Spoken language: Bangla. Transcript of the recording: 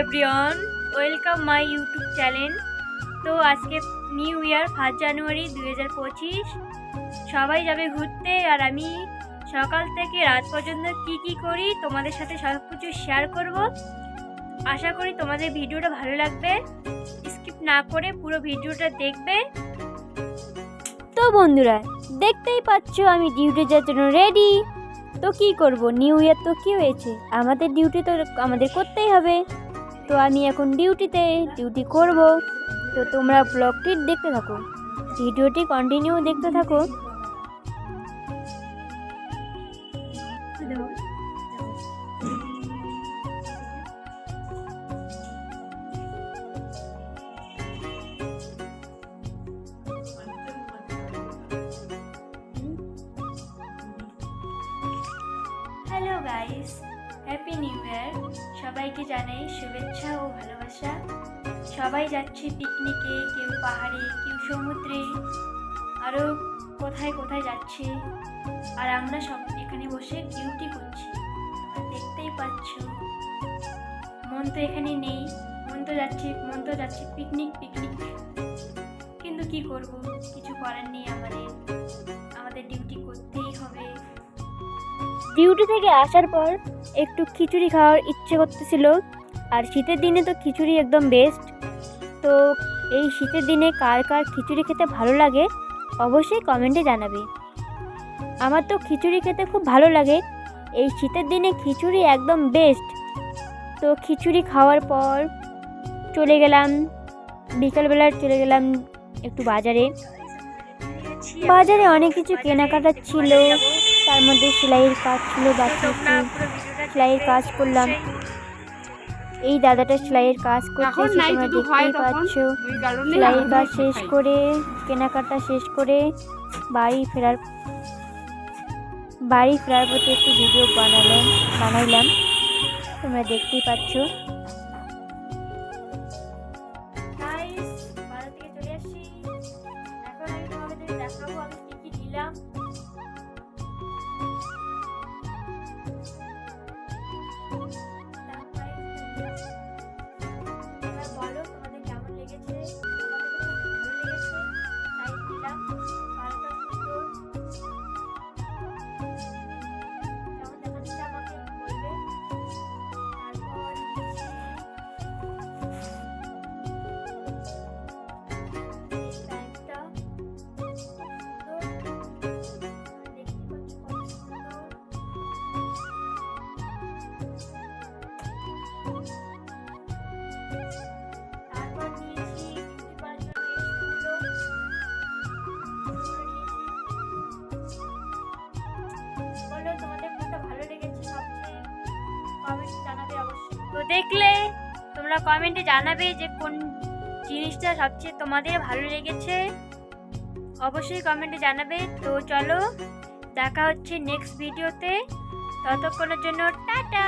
Everyone welcome my YouTube channel তো আজকে নিউ ইয়ার ফার্স্ট জানুয়ারি দুই হাজার পঁচিশ। সবাই যাবে ঘুরতে আর আমি সকাল থেকে রাত পর্যন্ত কি কি করি তোমাদের সাথে সব কিছু শেয়ার করব। আশা করি তোমাদের ভিডিওটা ভালো লাগবে। স্কিপ না করে পুরো ভিডিওটা দেখবে। তো বন্ধুরা, দেখতেই পাচ্ছ আমি ডিউটি যাওয়ার জন্য রেডি তো কি করব? নিউ ইয়ার তো কি হয়েছে? আমাদের ডিউটি তো আমাদের করতেই হবে। তো আমি এখন ডিউটিতে ডিউটি করব। তো তোমরা ব্লগটি দেখতে থাকো। ভিডিওটি কন্টিনিউ দেখতে থাকো। Hello guys happy new year সবাইকে জানাই শুভেচ্ছা ও ভালোবাসা। সবাই যাচ্ছে পিকনিকে কেউ পাহাড়ে, কেউ সমুদ্রে। আরও কোথায় কোথায় যাচ্ছে। আর আমরা সব এখানে বসে ডিউটি করছি। দেখতেই পাচ্ছ। মন তো এখানে নেই। মন তো যাচ্ছে, মন তো যাচ্ছে পিকনিক পিকনিক কিন্তু কি করব? কিছু করার নেই আমাদের। আমাদের ডিউটি করতেই হবে। ডিউটি থেকে আসার পর একটু খিচুড়ি খাওয়ার ইচ্ছে করতেছিল। আর শীতের দিনে তো খিচুড়ি একদম বেস্ট তো এই শীতের দিনে কার কার খিচুড়ি খেতে ভালো লাগে, অবশ্যই কমেন্টে জানাবে। আমার তো খিচুড়ি খেতে খুব ভালো লাগে। এই শীতের দিনে খিচুড়ি একদম বেস্ট তো খিচুড়ি খাওয়ার পর চলে গেলাম বিকালবেলা চলে গেলাম একটু বাজারে। বাজারে অনেক কিছু কেনাকাটা ছিল। তার মধ্যে সেলাইয়ের কাজ ছিল বাকি সেলাইয়ের কাজ করলাম। এই দাদাটা সেলাইয়ের কাজ করছে তোমরা দেখতেই পাচ্ছ। সেলাইয়ের কাজ শেষ করে কেনাকাটা শেষ করে বাড়ি ফেরার বাড়ি ফেরার পথে একটু ভিডিও বানালাম বানাইলাম। তোমরা দেখতেই পাচ্ছ। তোমরা দেখলে তোমরা কমেন্টে জানাবে যে কোন জিনিসটা সবচেয়ে তোমাদের ভালো লেগেছে। অবশ্যই কমেন্টে জানাবে। তো চলো, দেখা হচ্ছে নেক্সট ভিডিওতে ততক্ষণের জন্য টাটা!